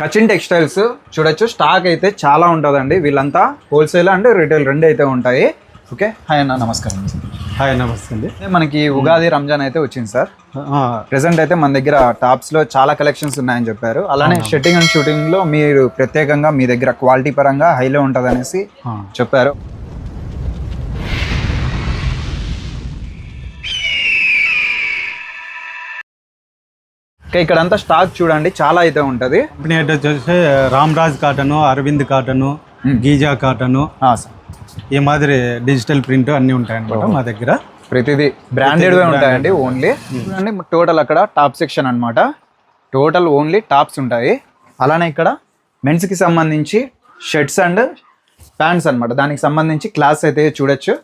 కచిన్ textiles చూడొచ్చు. Stock అయితే చాలా ఉంటుందండి. వీళ్ళంతా హోల్సేల్ అండ్ రిటైల్ రెండు అయితే ఉంటాయి. ఓకే? హాయ్ అన్న నమస్కారం. హాయ్ నమస్తే అండి మనకి ఉగాది రంజాన్ అయితే వచ్చింది సార్. ఆ, ప్రెసెంట్ అయితే మన దగ్గర టాప్స్లో చాలా కలెక్షన్స్ ఉన్నాయని చెప్పారు. అలానే షెట్టింగ్ అండ్ షూటింగ్లో మీరు ప్రత్యేకంగా మీ దగ్గర క్వాలిటీ పరంగా హైలో ఉంటుంది. చెప్పారు. ఓకే ఇక్కడంతా స్టాక్ చూడండి చాలా అయితే ఉంటది. కంపెనీ అయితే వచ్చేసి Ramraj cotton Arvind cotton Giza cotton. ఈ మాదిరి డిజిటల్ ప్రింట్ అన్నీ ఉంటాయన్నమాట మా దగ్గర. ప్రతిదీ బ్రాండెడ్ ఉంటాయండి ఓన్లీ చూడండి టోటల్ అక్కడ టాప్ సెక్షన్ అన్నమాట. టోటల్ ఓన్లీ టాప్స్ ఉంటాయి. అలానే ఇక్కడ మెన్స్కి సంబంధించి షర్ట్స్ అండ్ ప్యాంట్స్ అన్నమాట. దానికి సంబంధించి క్లాస్ అయితే చూడొచ్చు.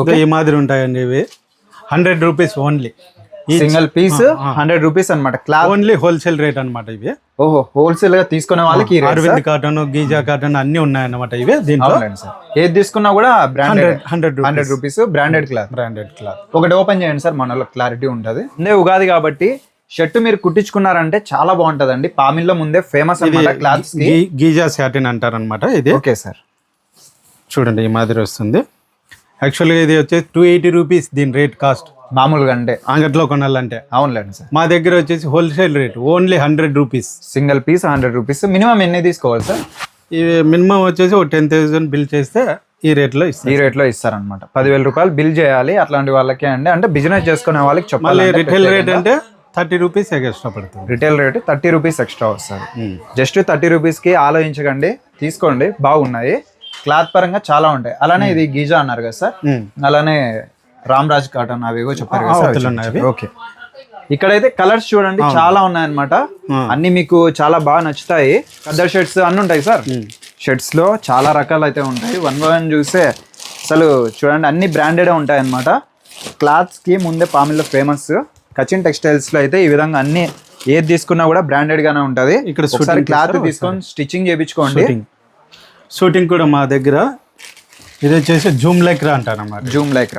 ఇంకా ఈ మాదిరి ఉంటాయండి ఇవి. Hundred rupees only single piece hundred rupees అన్నమాట. క్లాత్ ఓన్లీ హోల్సేల్ రేట్ అన్నమాట ఇవి. ఓహో హోల్సేల్గా తీసుకునే వాళ్ళకి ఈ rate Arvind cotton Giza cotton అన్నీ ఉన్నాయన్నమాట ఇవి దీంట్లో. ఏది తీసుకున్నా కూడా branded hundred hundred rupees branded cloth branded cloth ఒకటి ఓపెన్ చేయండి సార్ మనలో క్లారిటీ ఉంటుంది. ముందే ఉగాది కాబట్టి షర్ట్ మీరు కుట్టించుకున్నారంటే చాలా బాగుంటదండి. పామిల్లో ముందే ఫేమస్ క్లాత్స్ గీజా శాటిన్ అంటారనమాట ఇది. Okay sir. చూడండి ఈ మాదిరి వస్తుంది. యాక్చువల్గా ఇది వచ్చేసి టూ ఎయిటీ రూపీస్ దీని రేట్ కాస్ట్ మామూలుగా అంటే అంగట్లో కొనాలంటే. అవునులేండి సార్. మా దగ్గర వచ్చేసి wholesale rate only hundred rupees single piece hundred rupees minimum ఎన్ని తీసుకోవాలి సార్? ఇవి మినిమం వచ్చేసి ఒక టెన్ థౌసండ్ బిల్ చేస్తే ఈ రేట్లో ఇస్తాం ఈ రేట్లో ఇస్తారనమాట పదివేల రూపాయలు బిల్ చేయాలి. అట్లాంటి వాళ్ళకి అండి. అంటే బిజినెస్ చేసుకునే వాళ్ళకి చెప్పాలి రిటైల్ రేట్ అంటే థర్టీ రూపీస్ ఎక్స్ట్రా పడుతుంది. Retail rate thirty rupees extra వస్తుంది. జస్ట్ థర్టీ రూపీస్కి ఆలోచించకండి. తీసుకోండి. బాగున్నాయి. క్లాత్ పరంగా చాలా ఉంటాయి. అలానే ఇది గీజా అన్నారు కదా సార్. అలానే రామ్ రాజ్ కాటన్ అవేవో చెప్పారు కదా అవి. ఓకే. ఇక్కడైతే కలర్స్ చూడండి చాలా ఉన్నాయన్నమాట. అన్ని మీకు చాలా బాగా నచ్చుతాయి. పెద్ద షర్ట్స్ అన్ని ఉంటాయి సార్. షర్ట్స్లో చాలా రకాలు అయితే ఉంటాయి. వన్ బై వన్ చూస్తే అసలు చూడండి అన్ని బ్రాండెడ్ ఉంటాయి అనమాట క్లాత్స్కి ముందే పామిల్లో ఫేమస్. కచిన్ టెక్స్టైల్స్లో అయితే ఈ విధంగా అన్ని ఏది తీసుకున్నా కూడా బ్రాండెడ్ గానే ఉంటది. ఇక్కడ క్లాత్ తీసుకొని స్టిచ్చింగ్ చేయించుకోండి. షూటింగ్ కూడా మా దగ్గర. ఇది వచ్చేసి జూమ్ లెక్రా అంటారన్నమాట. జూమ్ లైక్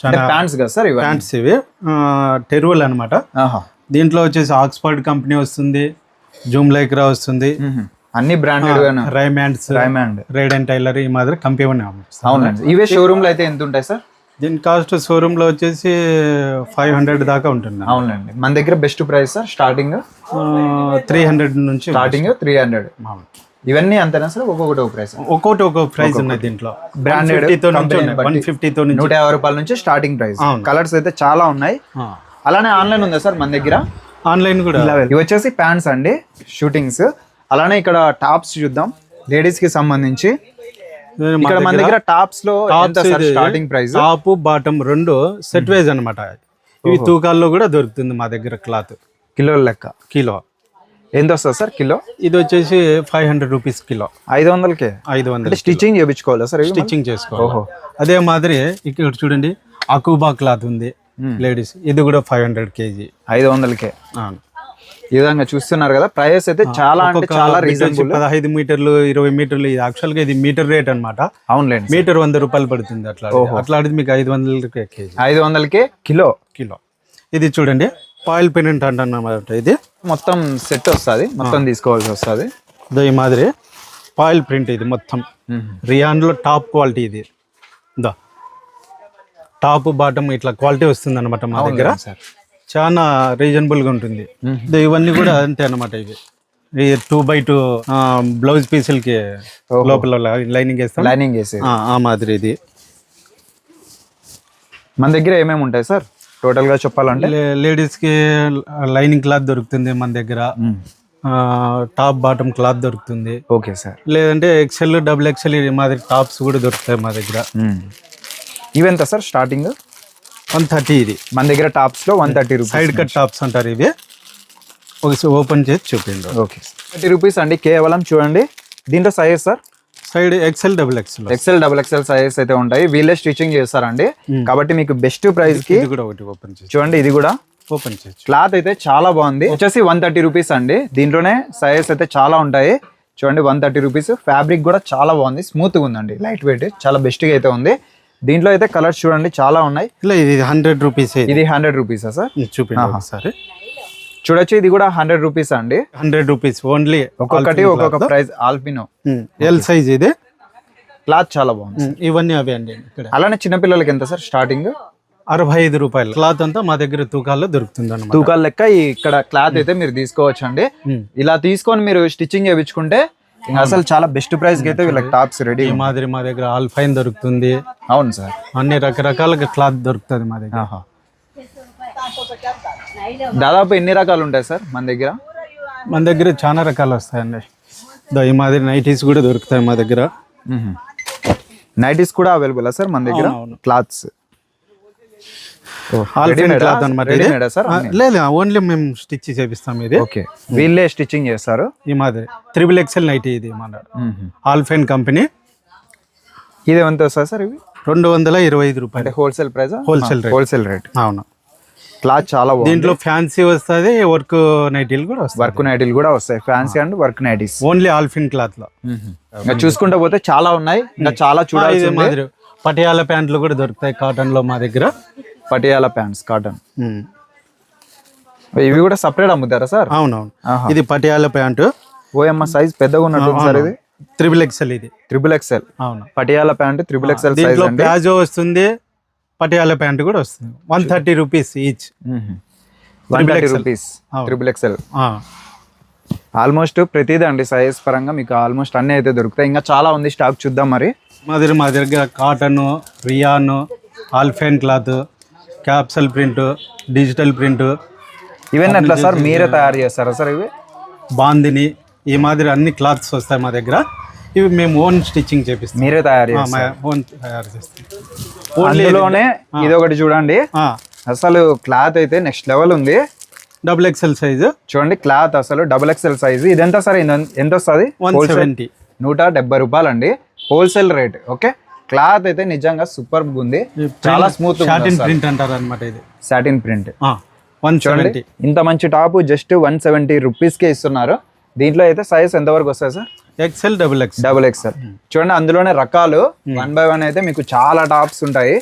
చాలా ప్యాంట్స్ కదా సార్ ప్యాంట్స్ ఇవి. టెరువల్ అనమాట ఆహా. దీంట్లో వచ్చేసి ఆక్స్ఫర్డ్ కంపెనీ వస్తుంది జూమ్ లైక్రా వస్తుంది. అన్ని branded Raymonds diamond Reid and Taylor ఈ మాదిరి కంపెనీ అవునండి. ఇవే షోరూమ్లో అయితే ఎంత ఉంటాయి సార్? దీని కాస్ట్ షోరూమ్లో వచ్చేసి ఫైవ్ హండ్రెడ్ దాకా ఉంటుంది అవునండి. మన దగ్గర best price sir starting three hundred నుంచి స్టార్టింగ్ త్రీ హండ్రెడ్. ఇవన్నీ అంతేనా సార్? ఒక్కొక్కటి ఒక ప్రైస్ ఒక్కొక్కటి ఒక్కొక్క ప్రైస్ ఉన్నాయి దీంట్లో. వన్ ఫిఫ్టీతో నుంచి నూట యాభై రూపాయల నుంచి స్టార్టింగ్ ప్రైస్. కలర్స్ అయితే చాలా ఉన్నాయి. అలానే ఆన్లైన్ ఉందా సార్ మన దగ్గర? ఆన్లైన్ కూడా. ఇవి వచ్చేసి ప్యాంట్స్ అండి షూటింగ్స్ అలానే ఇక్కడ టాప్స్ చూద్దాం. లేడీస్కి సంబంధించి. ఇక్కడ మన దగ్గర టాప్స్లో స్టార్టింగ్ ప్రైస్ టాప్ బాటమ్ రెండు సెట్ వైజ్ అన్నమాట. ఇవి తూకాల్లో కూడా దొరుకుతుంది మా దగ్గర క్లాత్ కిలోల లెక్క. కిలో. ఎంత వస్తుంది సార్ కిలో? ఇది వచ్చేసి ఫైవ్ హండ్రెడ్ రూపీస్ కిలో. ఐదు వందలకే? ఐదు వందలు స్టిచ్చింగ్ చేయించుకోవాలా సార్? స్టిచ్చింగ్ చేసుకోవాలి. అదే మాదిరి ఇక్కడ చూడండి అకుబా క్లాత్ ఉంది లేడీస్. ఇది కూడా ఫైవ్ హండ్రెడ్ కేజీ. ఐదు వందలకే. ఈ విధంగా చూస్తున్నారు కదా ప్రైస్ అయితే చాలా అంటే చాలా రీజనబుల్ పదహైదు మీటర్లు ఇరవై మీటర్లు ఇది యాక్చువల్గా ఇది మీటర్ రేట్ అన్నమాట. అవునులేండి మీటర్ వంద రూపాయలు పడుతుంది అట్లా అట్లాంటిది మీకు ఐదు వందల కేజీ. ఐదు వందలకే కిలో? కిలో. ఇది చూడండి పాయిల్ పెనెంట్ అంటున్నమాట ఇది. మొత్తం సెట్ వస్తుంది. మొత్తం తీసుకోవాల్సి వస్తుంది. ఇదో ఈ మాదిరి పాయిల్ ప్రింట్ ఇది మొత్తం. రియాన్లో టాప్ క్వాలిటీ ఇది. దా టాప్ బాటమ్ ఇట్లా క్వాలిటీ వస్తుంది అనమాట మా దగ్గర. చాలా రీజనబుల్గా ఉంటుంది. ఇవన్నీ కూడా అంతే అనమాట ఇవి. ఈ టూ బై టూ బ్లౌజ్ పీసులకి లోపల లైనింగ్ వేస్తాం. లైనింగ్ వేసేది. ఆ, ఆ మాదిరి ఇది. మన దగ్గర ఏమేమి ఉంటాయి సార్? టోటల్గా చెప్పాలంటే? లేడీస్కి లైనింగ్ క్లాత్ దొరుకుతుంది మన దగ్గర. టాప్ బాటమ్ క్లాత్ దొరుకుతుంది. Okay sir. లేదంటే ఎక్సెల్ డబుల్ ఎక్సెల్ మాదిరి టాప్స్ కూడా దొరుకుతాయి మా దగ్గర. ఇవెంత సార్ స్టార్టింగ్ వన్ థర్టీ ఇది. మన దగ్గర టాప్స్లో one thirty rupees side cut tops అంటారు ఇవి. ఒకసారి ఓపెన్ చేసి చూపిండు ఓకే థర్టీ రూపీస్ అండి కేవలం చూడండి. దీంట్లో size sir? Side XL double XL XL double XL sizes అయితే ఉంటాయి. వీళ్ళే స్టిచ్చింగ్ చేస్తారండి. కాబట్టి మీకు బెస్ట్ ప్రైస్కి కూడా ఒకటి ఓపెన్ చూడండి ఇది కూడా ఓపెన్ చేసి. క్లాత్ అయితే చాలా బాగుంది. వచ్చేసి వన్ థర్టీ రూపీస్ అండి. దీంట్లోనే సైజెస్ అయితే చాలా ఉంటాయి. చూడండి వన్ థర్టీ రూపీస్ ఫ్యాబ్రిక్ కూడా చాలా బాగుంది. స్మూత్గా ఉందండి. లైట్ వెయిట్ చాలా బెస్ట్గా అయితే ఉంది. దీంట్లో అయితే కలర్స్ చూడండి చాలా ఉన్నాయి. ఇది హండ్రెడ్ రూపీస్ ఇది హండ్రెడ్ రూపీసా సార్? చూపిండి ఒకసారి. చూడొచ్చు ఇది కూడా హండ్రెడ్ రూపీస్ అండి. హండ్రెడ్ రూపీస్ ఓన్లీ ఒక్కొక్కటి ఒక్కొక్క ప్రైస్ ఆల్పినో ఎల్ సైజ్ ఇది. క్లాత్ చాలా బాగుంది ఉమ్, ఇవన్నీ అవే అండి అలానే చిన్నపిల్లలకి ఎంత సార్ స్టార్టింగ్ అరవై ఐదు రూపాయలు. క్లాత్ అంతా మా దగ్గర తూకాల్లో దొరుకుతుంది అనమాట తూకాల లెక్క ఇక్కడ క్లాత్ అయితే మీరు తీసుకోవచ్చు అండి ఇలా తీసుకొని మీరు స్టిచ్చింగ్ చేయించుకుంటే ఇంకా అసలు చాలా బెస్ట్ ప్రైస్ అయితే వీళ్ళకి టాప్స్ రెడీ ఈ మాదిరి మా దగ్గర ఆల్ ఫైన్ దొరుకుతుంది. అవును సార్ అన్ని రకరకాలుగా క్లాత్ దొరుకుతుంది మా దగ్గర. దాదాపు ఎన్ని రకాలు ఉంటాయి సార్ మన దగ్గర? మన దగ్గర చాలా రకాలు వస్తాయండి. ఈ మాదిరి నైటీస్ కూడా దొరుకుతాయి మా దగ్గర. నైటీస్ కూడా అవైలబుల్ సార్ మన దగ్గర. క్లాత్స్. క్లాత్ అనమాట లేదు ఓన్లీ మేము స్టిచ్ చేపిస్తాం ఇది. ఓకే. వీళ్ళే స్టిచ్చింగ్ చేస్తారు? ఈ మాదిరి. త్రిబుల్ ఎక్సెల్ నైటీ ఇది మన ఆల్ ఫైన్ కంపెనీ ఇది ఎంత వస్తుంది సార్ ఇవి? రెండు వందల ఇరవై ఐదు రూపాయలు. Wholesale price rate. Wholesale rate అవును. క్లాత్ చాలా దీంట్లో ఫ్యాన్సీ వస్తుంది వర్క్ నైటీలు కూడా వస్తాయి వర్క్ నైటీలు కూడా వస్తాయి. Fancy and work nighties. Only alpine క్లాత్లో. ఇంకా చూసుకుంటా పోతే చాలా ఉన్నాయి. ఇంకా చాలా ఇది చూడాల్సి మాదిరి. పటియాల ప్యాంట్లు కూడా దొరుకుతాయి కాటన్లో మా దగ్గర. Patiala pants cotton. ఇవి కూడా సపరేట్ అమ్ముతారా సార్? అవునవును. ఇది పటియాల ప్యాంటు. ఓఎమ్మ సైజ్ పెద్దగా ఉన్నట్టు సార్ ఇది? త్రిబుల్ ఎక్సెల్ ఇది. త్రిబుల్ ఎక్స్ఎల్ అవును. పటియాలా ప్యాంట్ త్రిబుల్ దీంట్లో అండి. ప్లాజో వస్తుంది పటియాల ప్యాంట్ కూడా వస్తుంది. One thirty rupees each. One thirty. Rupees. Triple XL almost ప్రతిదీ అండి సైజ్ పరంగా మీకు ఆల్మోస్ట్ అన్ని అయితే దొరుకుతాయి. ఇంకా చాలా ఉంది స్టాక్ చూద్దాం మరి. మాదిరి మా దగ్గర cotton rayon alpine cloth capsule print digital print. ఇవన్నీ ఎట్లా సార్? మీరే తయారు చేస్తారా సార్ ఇవి? బాందిని ఈ మాదిరి అన్ని క్లాత్స్ వస్తాయి మా దగ్గర. ఇవి మేము ఓన్ స్టిచ్చింగ్ చేపిస్తాం. మీరే తయారు ఓన్ తయారు చేస్తాం. అందులోనే ఇది ఒకటి చూడండి. అసలు క్లాత్ అయితే నెక్స్ట్ లెవెల్ ఉంది. డబుల్ ఎక్సెల్ సైజు చూడండి క్లాత్ అసలు డబుల్ ఎక్స్ఎల్ సైజ్ ఇది ఎంత సార్? ఎంత వస్తుంది? సెవెంటీ నూట డెబ్బై రూపాయలు అండి హోల్సేల్ రేట్ ఓకే? క్లాత్ అయితే నిజంగా సూపర్ ఉంది. చాలా స్మూత్ షార్టిన్ ప్రింట్ అంటారు అనమాట ఇది. సాటిన్ ప్రింట్ వన్ చూడండి ఇంత మంచి టాప్ జస్ట్ వన్ సెవెంటీ రూపీస్కే ఇస్తున్నారు. దీంట్లో అయితే సైజ్ ఎంత వరకు వస్తాయి sir? XL double X double XL చూడండి అందులోనే రకాలు. వన్ బై వన్ అయితే మీకు చాలా టాప్స్ ఉంటాయి.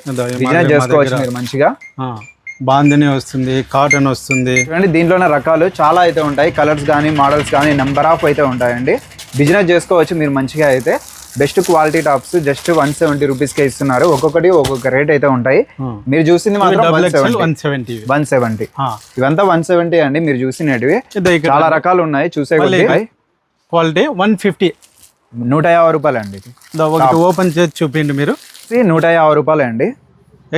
బిజినెస్ చేసుకోవచ్చు మీరు మంచిగా. బాందిని వస్తుంది కాటన్ వస్తుంది. చూడండి దీంట్లోనే రకాలు చాలా అయితే ఉంటాయి. కలర్స్ కానీ మోడల్స్ కానీ నెంబర్ ఆఫ్ అయితే ఉంటాయండి. బిజినెస్ చేసుకోవచ్చు మీరు మంచిగా అయితే. Best quality tops just one seventy రూపీస్కే ఇస్తున్నారు. ఒక్కొక్కటి ఒక్కొక్క రేట్ అయితే ఉంటాయి. మీరు చూసింది మాత్రం వన్ ఎక్సెల్ సెవెంటీ ఇవంతా వన్ సెవెంటీ అండి మీరు ఇక్కడ చాలా రకాలు ఉన్నాయి చూసే. Quality one fifty. నూట యాభై రూపాయలు అండి ఒకటి ఓపెన్ చేసి చూపిండి మీరు. ఇది నూట యాభై రూపాయలు అండి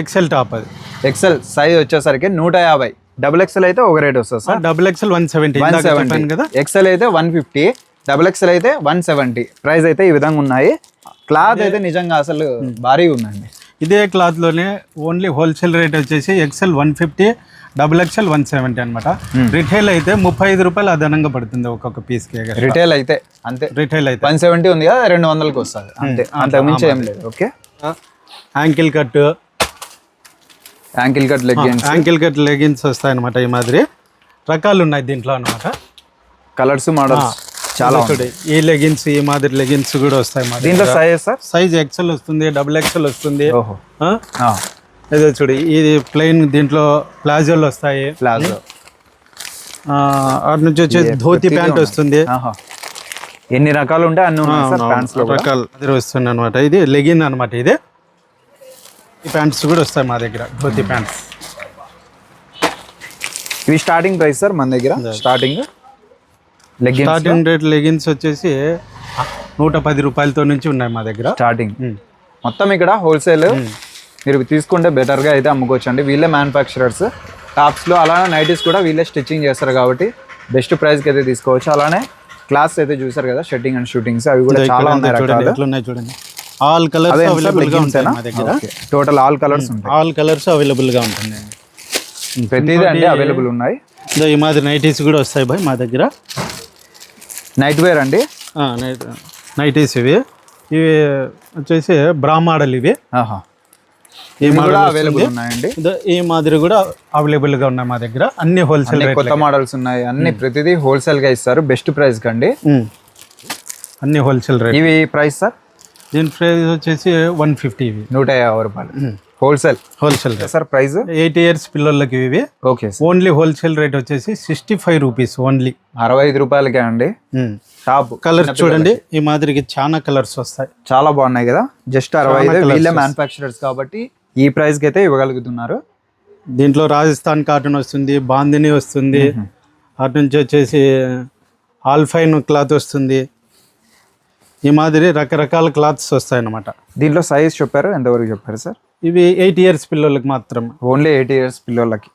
ఎక్సెల్ టాప్ అది. ఎక్సెల్ సైజ్ వచ్చేసరికి నూట యాభై డబుల్ ఎక్సెల్ అయితే ఒక రేట్ వస్తుంది sir. Double XL one seventy. One seventy. కదా. ఎక్సెల్ అయితే వన్ ఫిఫ్టీ. డబుల్ ఎక్సెల్ అయితే వన్ సెవెంటీ. ప్రైస్ అయితే ఈ విధంగా ఉన్నాయి. క్లాత్ అయితే నిజంగా అసలు భారీగా ఉందండి. ఇదే క్లాత్లోనే ఓన్లీ హోల్సేల్ రేట్ వచ్చేసి XL one fifty. Double XL one seventy అనమాట రిటైల్ అయితే ముప్పై ఐదు రూపాయలు అదనంగా పడుతుంది ఒక్కొక్క పీస్కి రిటైల్ అయితే అంతే. రిటైల్ అయితే. వన్ సెవెంటీ ఉంది కదా రెండు వందలకి వస్తుంది. అంతే. అంతకు మించి ఏం లేదు okay? Ankle cut ankle cut leggings ankle cut leggings వస్తాయి అనమాట ఈ మాదిరి. రకాలు ఉన్నాయి దీంట్లో అనమాట కలర్స్ మోడల్స్ చాలా ఈ లెగిన్స్ ఈ మాదిరి లెగిన్స్ కూడా వస్తాయి దీంట్లో సైజ్ సార్ సైజ్ ఎక్సెల్ వస్తుంది డబుల్ ఎక్సెల్ వస్తుంది? ఇదే చూడు ఇది ప్లెయిన్ దీంట్లో ప్లాజోలు వస్తాయి. ప్లాజో. అటు నుంచి వచ్చే ధోతి ప్యాంట్ వస్తుంది. ఎన్ని రకాలు ఉంటాయి అన్ని. రకాలు వస్తుంది అనమాట ఇది లెగిన్ అనమాట ఇది. ఈ ప్యాంట్స్ కూడా వస్తాయి మా దగ్గర ధోతి ప్యాంట్స్. ఇవి స్టార్టింగ్ ప్రైస్ సార్ మన దగ్గర? Starting leggings starting rate leggings వచ్చేసి నూట పది రూపాయలతో నుంచి ఉన్నాయి మా దగ్గర. స్టార్టింగ్. మొత్తం ఇక్కడ హోల్సేల్ మీరు తీసుకుంటే better గా అయితే అమ్ముకోవచ్చు అండి వీళ్ళే మ్యానుఫ్యాక్చరర్స్ టాప్స్లో అలానే నైటీస్ కూడా వీళ్ళే స్టిచ్చింగ్ చేస్తారు కాబట్టి బెస్ట్ ప్రైస్కి అయితే తీసుకోవచ్చు. అలానే క్లాస్ అయితే చూసారు కదా షెట్టింగ్ అండ్ షూటింగ్స్ అవి కూడా చాలా ఉన్నాయి చూడండి రకాలు ఎట్లున్నాయి చూడండి. ఆల్ కలర్స్ అవైలబుల్గా ఉంటాయి మా దగ్గర. టోటల్ ఆల్ కలర్స్ ఉంటాయి. ఆల్ కలర్స్ అవైలబుల్గా ఉంటుంది ప్రతిదీ అండి అవైలబుల్ ఉన్నాయి. ఇదో ఈ మాదిరి నైటీస్ కూడా వస్తాయి బాయ్ మా దగ్గర. నైట్ వేర్ అండి నైట్ నైటీస్ ఇవి. ఇవి వచ్చేసి బ్రా మోడల్ ఇవి. ఆహా ఈ ఇవి మోడల్ కూడా వస్తుంది. అవైలబుల్ ఉన్నాయండి. ఈ మాదిరి కూడా అవైలబుల్గా ఉన్నాయి మా దగ్గర. అన్ని హోల్సేల్ కొత్త మోడల్స్ ఉన్నాయి. అన్ని ప్రతిదీ హోల్సేల్గా ఇస్తారు. బెస్ట్ ప్రైస్ కండి అన్ని హోల్సేల్ రేట్ ఇవి ప్రైస్ సార్ దీని ప్రైస్ వచ్చేసి వన్ ఫిఫ్టీ ఇవి. నూట యాభై రూపాయలు. Wholesale wholesale sir price eight years పిల్లలకి ఇవి. ఓకే ఓన్లీ హోల్సేల్ రేట్ వచ్చేసి సిక్స్టీ ఫైవ్ రూపీస్ ఓన్లీ అరవై ఐదు రూపాయలకే అండి. టాప్ కలర్స్ చూడండి. ఈ మాదిరికి చాలా కలర్స్ వస్తాయి. చాలా బాగున్నాయి కదా. జస్ట్ అరవై ఐదు. వీళ్ళే కాబట్టి ఈ ప్రైస్కి అయితే ఇవ్వగలుగుతున్నారు. దీంట్లో రాజస్థాన్ కాటన్ వస్తుంది బాందిని వస్తుంది అటు నుంచి వచ్చేసి ఆల్ఫైన్ క్లాత్ వస్తుంది. ఈ మాదిరి రకరకాల క్లాత్స్ వస్తాయి అన్నమాట దీంట్లో సైజ్ చెప్పారు ఎంతవరకు చెప్పారు సార్? ఇవి ఎయిట్ ఇయర్స్ పిల్లలకి మాత్రం. ఓన్లీ ఎయిటీ ఇయర్స్ పిల్లలకి.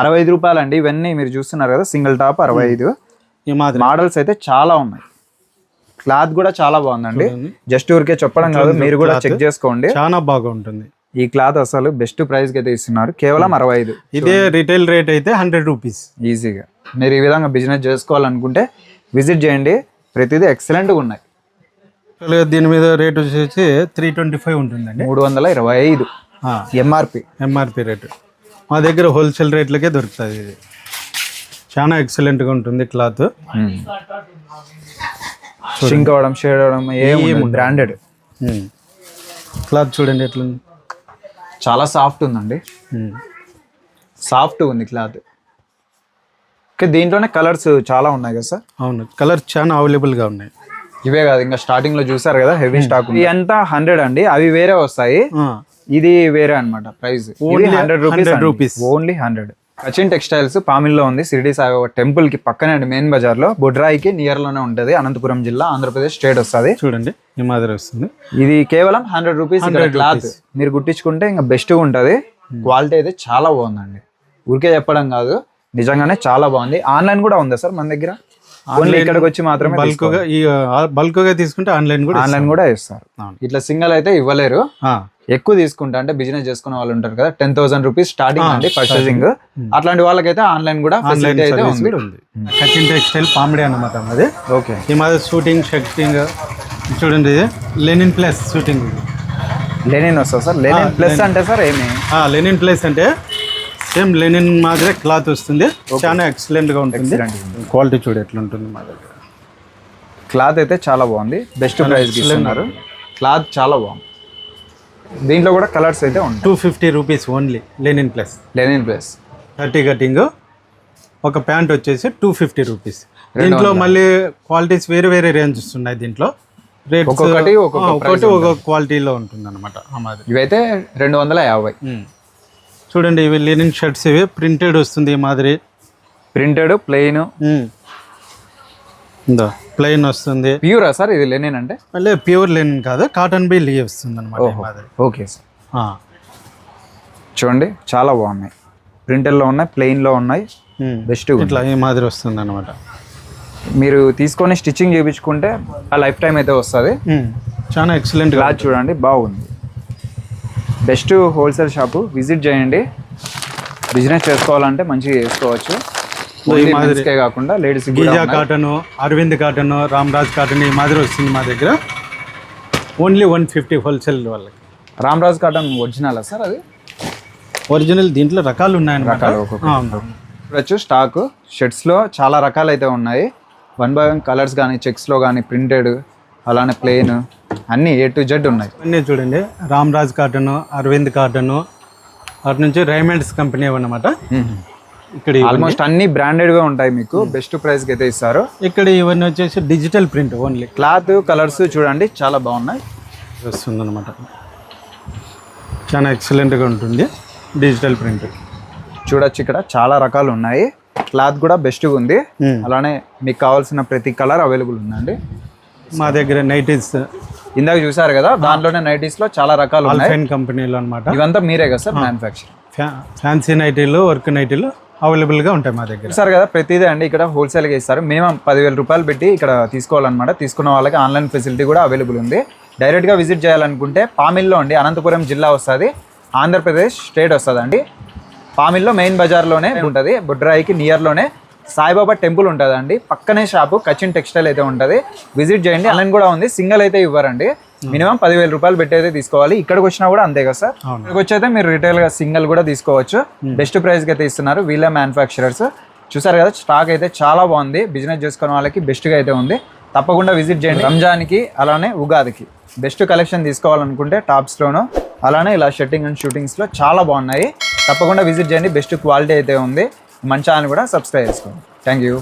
అరవై ఐదు రూపాయలు అండి ఇవన్నీ మీరు చూస్తున్నారు కదా సింగిల్ టాప్ అరవై ఐదు. ఈ మాదిరి. మోడల్స్ అయితే చాలా ఉన్నాయి. క్లాత్ కూడా చాలా బాగుందండి. జస్ట్ ఊరికే చెప్పడం కాదు మీరు కూడా చెక్ చేసుకోండి. చాలా బాగా ఉంటుంది ఈ క్లాత్ అసలు బెస్ట్ ప్రైస్కి అయితే ఇస్తున్నారు. కేవలం అరవై ఐదు. ఇదే రిటైల్ రేట్ అయితే హండ్రెడ్ రూపీస్ ఈజీగా మీరు ఈ విధంగా బిజినెస్ చేసుకోవాలనుకుంటే విజిట్ చేయండి. ప్రతిదీ ఎక్సలెంట్గా ఉన్నాయి. దీని మీద రేట్ వచ్చేసి త్రీ ట్వంటీ ఫైవ్ ఉంటుందండి. మూడు వందల ఇరవై ఐదు. ఎంఆర్పి ఎంఆర్పి రేటు మా దగ్గర హోల్సేల్ రేట్లకే దొరుకుతుంది ఇది చాలా ఎక్సలెంట్గా ఉంటుంది క్లాత్. షింక్ అవ్వడం షేడ్ అవ్వడం ఏం బ్రాండెడ్ క్లాత్ చూడండి ఎట్లుంది. చాలా సాఫ్ట్ ఉందండి. సాఫ్ట్ ఉంది క్లాత్ ఓకే దీంట్లోనే కలర్స్ చాలా ఉన్నాయి కదా సార్ అవును కలర్ చాలా అవైలబుల్గా ఉన్నాయి. ఇవే కాదు ఇంకా స్టార్టింగ్లో చూసారు కదా హెవీ స్టాక్ ఇది అంతా హండ్రెడ్ అండి అవి వేరే వస్తాయి. ఆ, ఇది వేరే అన్నమాట price Only hundred 100 rupees. Only hundred Sachin textiles పామిల్లో ఉంది సిరిడి సాయిబాబా టెంపుల్కి పక్కనే అండి మెయిన్ బజార్లో బొడ్రాయికి నియర్లోనే ఉంటది అనంతపురం జిల్లా ఆంధ్రప్రదేశ్ స్టేట్ వస్తుంది. చూడండి ఈ మాదిరి వస్తుంది. ఇది కేవలం హండ్రెడ్ రూపీస్ ఇక్కడ క్లాత్. మీరు కుట్టించుకుంటే ఇంకా బెస్ట్గా ఉంటది. క్వాలిటీ అయితే చాలా బాగుందండి. ఊరికే చెప్పడం కాదు నిజంగానే చాలా బాగుంది. ఆన్లైన్ కూడా ఉందా సార్ మన దగ్గర? ఓన్లీ ఇక్కడికి వచ్చి మాత్రమే బల్క్గా ఈ బల్క్గా తీసుకుంటే ఆన్లైన్ కూడా ఆన్లైన్ కూడా ఇస్తారు. ఇట్లా సింగల్ అయితే ఇవ్వలేరు. ఎక్కువ తీసుకుంటా అంటే బిజినెస్ చేసుకునే వాళ్ళు ఉంటారు కదా టెన్ థౌసండ్ రూపీస్ స్టార్టింగ్ అండి పర్చేసింగ్ అట్లాంటి వాళ్ళకైతే ఆన్లైన్ కూడా ఆన్లైన్ అయితే ఉంది. కటింగ్ టెక్స్టైల్ పామిడి అన్నమాట అది ఓకే. ఈ మాదిరి షూటింగ్ షర్టింగ్ చూడండి ఇది. లెనిన్ ప్లస్ షూటింగ్ లెనిన్ వస్తా సార్? లెనిన్ ప్లస్ అంటే సార్ ఏమి? లెనిన్ ప్లస్ అంటే సేమ్ లెనిన్ మాదిరే క్లాత్ వస్తుంది. చాలా ఎక్సలెంట్గా ఉంటుంది. క్వాలిటీ చూడు ఎట్లా ఉంటుంది మా దగ్గర. క్లాత్ అయితే చాలా బాగుంది. బెస్ట్ ప్రైస్ ఇస్తున్నారు క్లాత్ చాలా బాగుంది. దీంట్లో కూడా కలర్స్ అయితే ఉంటాయి. Two fifty rupees only linen plus. Linen plus. Thirty cutting ఒక ప్యాంట్ వచ్చేసి టూ ఫిఫ్టీ రూపీస్. దీంట్లో మళ్ళీ క్వాలిటీస్ వేరే వేరే రేంజెస్ ఉన్నాయి దీంట్లో. రేట్స్ ఒక్కొక్కటి ఒక్కొక్క ఒక్కొక్కటి ఒక్కొక్క క్వాలిటీలో ఉంటుంది అనమాట ఇవైతే రెండు వందల యాభై. చూడండి ఇవి లెనిన్ షర్ట్స్ ఇవి. ప్రింటెడ్ వస్తుంది ఈ మాదిరి. ప్రింటెడ్ ప్లెయిన్ ఇందా ప్లెయిన్ వస్తుంది. ప్యూరా సార్? ఇది లెనిన్ అంటే? మళ్ళీ ప్యూర్ లెనిన్ కాదు కాటన్ బి లీ వస్తుంది అనమాట ఓకే సార్. చూడండి చాలా బాగున్నాయి. ప్రింటెడ్లో ఉన్నాయి ప్లెయిన్లో ఉన్నాయి. బెస్ట్ ఇట్లా ఈ మాదిరి వస్తుంది అనమాట మీరు తీసుకొని స్టిచ్చింగ్ చేయించుకుంటే ఆ లైఫ్ టైం అయితే వస్తుంది. చాలా ఎక్సలెంట్ క్లాత్ చూడండి బాగుంది. బెస్ట్ హోల్సేల్ షాపు విజిట్ చేయండి. బిజినెస్ చేసుకోవాలంటే మంచిగా చేసుకోవచ్చు. కాకుండా ladies Giza cotton Arvind cotton Ramraj cotton ఈ మాదిరి వస్తుంది మా దగ్గర. ఓన్లీ వన్ ఫిఫ్టీ హోల్సేల్ వాళ్ళకి. రామ్రాజ్ కాటన్ ఒరిజినల్ సార్ అది? ఒరిజినల్ దీంట్లో రకాలు ఉన్నాయన్నమాట. రకాలు. చూడొచ్చు స్టాక్ షర్ట్స్లో చాలా రకాలు అయితే ఉన్నాయి వన్ బై వన్ కలర్స్ కానీ చెక్స్లో కానీ ప్రింటెడ్ అలానే ప్లెయిన్ అన్నీ ఏ టు జెడ్ ఉన్నాయి. అన్నీ చూడండి. రామ్రాజ్ కాటన్ అరవింద్ కాటన్ అటు నుంచి రైమండ్స్ కంపెనీ అన్నమాట. ఇక్కడ ఆల్మోస్ట్ అన్ని బ్రాండెడ్గా ఉంటాయి మీకు. బెస్ట్ ప్రైస్కి అయితే ఇస్తారు. ఇక్కడ ఇవన్నీ వచ్చేసి digital print only cloth colours చూడండి చాలా బాగున్నాయి. వస్తుంది అనమాట చాలా ఎక్సలెంట్గా ఉంటుంది డిజిటల్ ప్రింట్ చూడొచ్చు ఇక్కడ చాలా రకాలు ఉన్నాయి. క్లాత్ కూడా బెస్ట్గా ఉంది. Hmm. అలానే మీకు కావాల్సిన ప్రతి కలర్ అవైలబుల్ ఉందండి. మా దగ్గర నైటీస్ ఇందాక చూసారు కదా దాంట్లోనే నైటీస్లో చాలా రకాలు ఉన్నాయి. కంపెనీలో అనమాట ఇవంతా మీరే కదా సార్ మ్యానుఫ్యాక్చర్ ఫ్యాన్సీ నైటీలు వర్క్ నైటీలు అవైలబుల్గా ఉంటాయి మా దగ్గర. సార్ కదా ప్రతిదీ అండి ఇక్కడ హోల్సేల్గా ఇస్తారు. మినిమం పదివేల రూపాయలు పెట్టి ఇక్కడ తీసుకోవాలన్నమాట. తీసుకున్న వాళ్ళకి ఆన్లైన్ ఫెసిలిటీ కూడా అవైలబుల్ ఉంది. డైరెక్ట్గా విజిట్ చేయాలనుకుంటే పామిల్లో అండి అనంతపురం జిల్లా వస్తుంది. ఆంధ్రప్రదేశ్ స్టేట్ వస్తుంది అండి పామిల్లో మెయిన్ బజార్లోనే ఉంటుంది. బుడ్రాయికి నియర్లోనే సాయిబాబా టెంపుల్ ఉంటుంది అండి పక్కనే షాపు కచిన్ టెక్స్టైల్ అయితే ఉంటుంది. విజిట్ చేయండి. ఆన్లైన్ కూడా ఉంది. సింగిల్ అయితే ఇవ్వరండి. మినిమం పదివేల రూపాయలు పెట్టి అయితే తీసుకోవాలి. ఇక్కడికి వచ్చినా కూడా అంతే కదా సార్. ఇక్కడికి వచ్చి అయితే మీరు రిటైల్గా సింగిల్ కూడా తీసుకోవచ్చు. బెస్ట్ ప్రైస్కి అయితే ఇస్తున్నారు. వీళ్ళే మ్యానుఫ్యాక్చరర్స్ చూసారు కదా స్టాక్ అయితే చాలా బాగుంది. బిజినెస్ చేసుకునే వాళ్ళకి బెస్ట్గా అయితే ఉంది. తప్పకుండా విజిట్ చేయండి. రంజాన్కి అలానే ఉగాదికి. బెస్ట్ కలెక్షన్ తీసుకోవాలనుకుంటే టాప్స్ లోను అలానే ఇలా షర్టింగ్ అండ్ షూటింగ్స్లో చాలా బాగున్నాయి. తప్పకుండా విజిట్ చేయండి. బెస్ట్ క్వాలిటీ అయితే ఉంది. మన ఛానల్ కూడా సబ్స్క్రైబ్ చేసుకోండి. Thank you